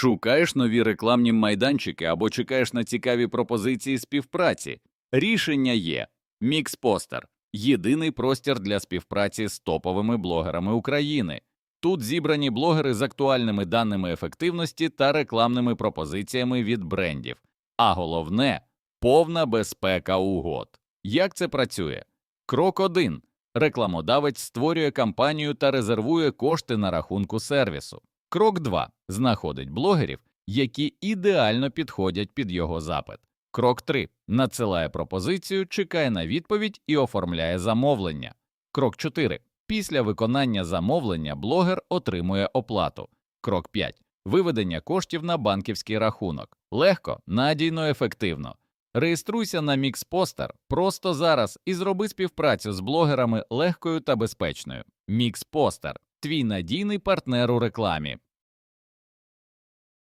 Шукаєш нові рекламні майданчики або чекаєш на цікаві пропозиції співпраці. Рішення є Мікспостер єдиний простір для співпраці з топовими блогерами України. Тут зібрані блогери з актуальними даними ефективності та рекламними пропозиціями від брендів. А головне повна безпека угод. Як це працює? Крок 1. Рекламодавець створює кампанію та резервує кошти на рахунку сервісу. Крок 2. Знаходить блогерів, які ідеально підходять під його запит. Крок 3. Надсилає пропозицію, чекає на відповідь і оформляє замовлення. Крок 4. Після виконання замовлення блогер отримує оплату. Крок 5. Виведення коштів на банківський рахунок. Легко, надійно, ефективно. Реєструйся на Мікспостер просто зараз і зроби співпрацю з блогерами легкою та безпечною. Мікспостер твій надійний партнер у рекламі.